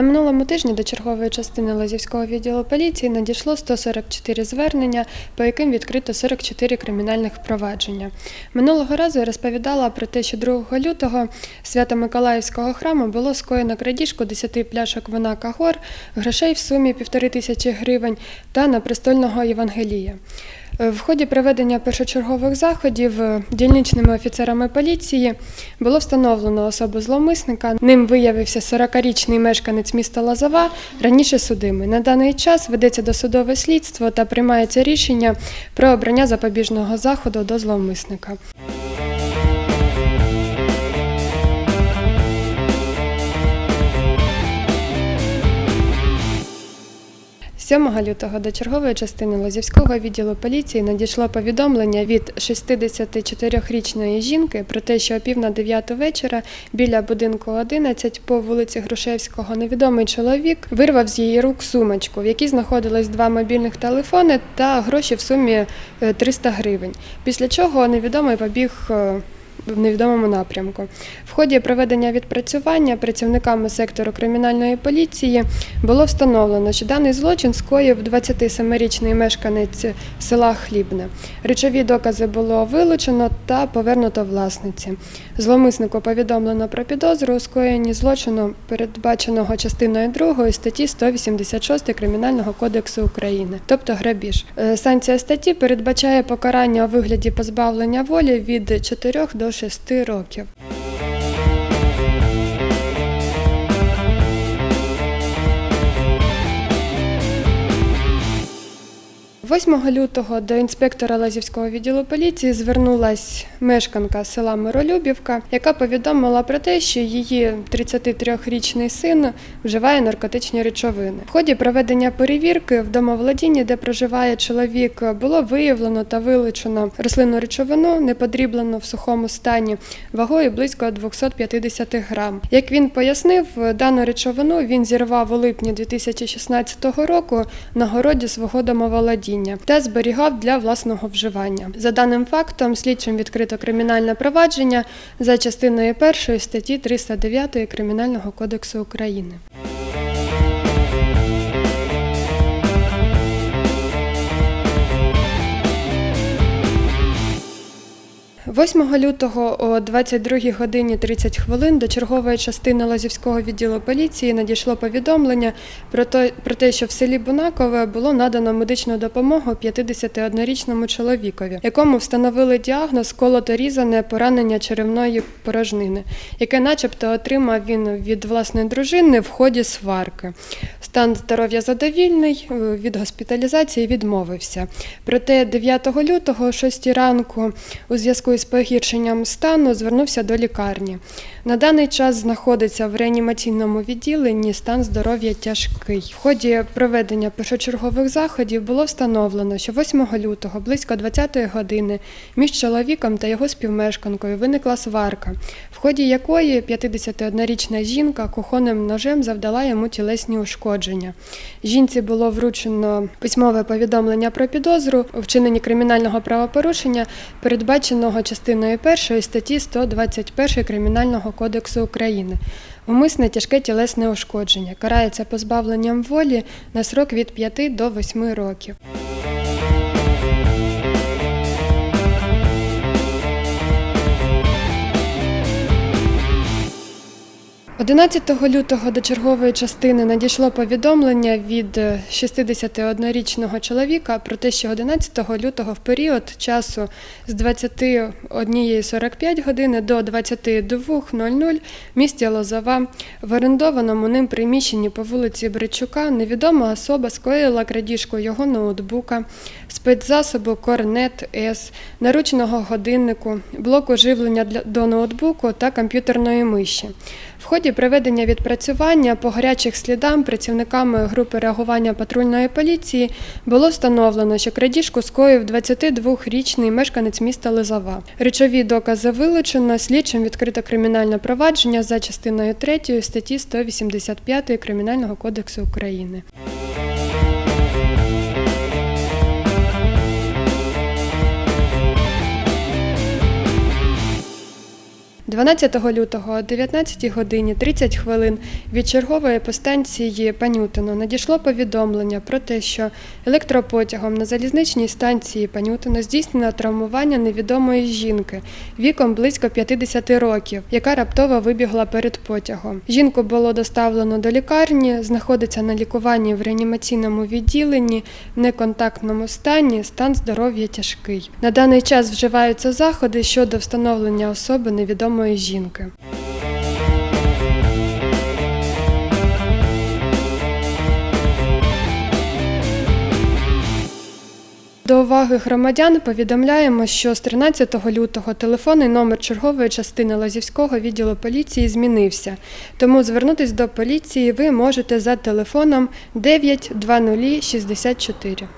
На минулому тижні до чергової частини Лазівського відділу поліції надійшло 144 звернення, по яким відкрито 44 кримінальних провадження. Минулого разу я розповідала про те, що 2 лютого Свято-Миколаївського храму було скоєно крадіжку 10 пляшок вина Кагор, грошей в сумі півтори тисячі гривень та напрестольного Євангелія. В ході проведення першочергових заходів е, дільничними офіцерами поліції було встановлено особу зловмисника. Ним виявився 40-річний мешканець міста Лазава. раніше судимий. На даний час ведеться досудове слідство та приймається рішення про обрання запобіжного заходу до зловмисника. 7 лютого до чергової частини Лозівського відділу поліції надійшло повідомлення від 64-річної жінки про те, що о пів на 9 вечора біля будинку 11 по вулиці Грушевського невідомий чоловік вирвав з її рук сумочку, в якій знаходились два мобільних телефони та гроші в сумі е, 300 гривень. Після чого невідомий побіг. В невідомому напрямку. В ході проведення відпрацювання працівниками сектору кримінальної поліції було встановлено, що даний злочин скоїв 27-річний мешканець села Хлібне. Речові докази було вилучено та повернуто власниці. Зловмиснику повідомлено про підозру у скоєнні злочину, передбаченого частиною 2 статті 186 Кримінального кодексу України, тобто грабіж. Е, Санкція статті передбачає покарання у вигляді позбавлення волі від 4 до 6 років. 8 лютого до інспектора Лазівського відділу поліції звернулась мешканка села Миролюбівка, яка повідомила про те, що її 33-річний син вживає наркотичні речовини. В ході проведення перевірки в домоволодінні, де проживає чоловік, було виявлено та вилучено рослинну речовину, неподріблену в сухому стані, вагою близько 250 грам. Як він пояснив, дану речовину він зірвав у липні 2016 року на городі свого домоволодіння та зберігав для власного вживання. За даним фактом, слідчим відкрито кримінальне провадження за частиною 1 статті 309 Кримінального кодексу України. 8 лютого о 22 годині 30 хвилин до чергової частини Лозівського відділу поліції надійшло повідомлення про те, що в селі Бунакове було надано медичну допомогу 51-річному чоловікові, якому встановили діагноз колото-різане поранення черевної порожнини, яке, начебто, отримав він від власної дружини в ході сварки. Стан здоров'я задовільний, е, від госпіталізації відмовився. Проте 9 лютого, о 6 ранку, у зв'язку із погіршенням стану звернувся до лікарні. На даний час знаходиться в реанімаційному відділенні, стан здоров'я тяжкий. В ході проведення першочергових заходів було встановлено, що 8 лютого близько 20-ї години між чоловіком та його співмешканкою виникла сварка, в ході якої 51-річна жінка кухонним ножем завдала йому тілесні ушкодження. Жінці було вручено письмове повідомлення про підозру у вчиненні кримінального правопорушення, передбаченого частиною 1 статті 121 Кримінального кодексу України. Умисне тяжке тілесне ушкодження карається позбавленням волі на срок від 5 до 8 років. 11 лютого до чергової частини надійшло повідомлення від е, 61-річного чоловіка про те, що 11 лютого в період часу з 21.45 години до 22.00 в місті Лозова в орендованому ним приміщенні по вулиці Бричука невідома особа скоїла крадіжку його ноутбука, спецзасобу Корнет С, наручного годиннику, блоку живлення до ноутбуку та комп'ютерної миші. В ході проведення відпрацювання по гарячих слідам працівниками групи реагування патрульної поліції було встановлено, що крадіжку скоїв 22-річний мешканець міста Лизова. Речові докази вилучено, слідчим відкрито кримінальне провадження за частиною 3 статті 185 Кримінального кодексу України. 12 лютого о 19 годині 30 хвилин від чергової постанції Панютино надійшло повідомлення про те, що електропотягом на залізничній станції Панютино здійснено травмування невідомої жінки віком близько 50 років, яка раптово вибігла перед потягом. Жінку було доставлено до лікарні, знаходиться на лікуванні в реанімаційному відділенні, в неконтактному стані, стан здоров'я тяжкий. На даний час вживаються заходи щодо встановлення особи невідомої жінки. До уваги громадян повідомляємо, що з 13 лютого телефонний номер чергової частини Лазівського відділу поліції змінився. Тому звернутись до поліції ви можете за телефоном 92064.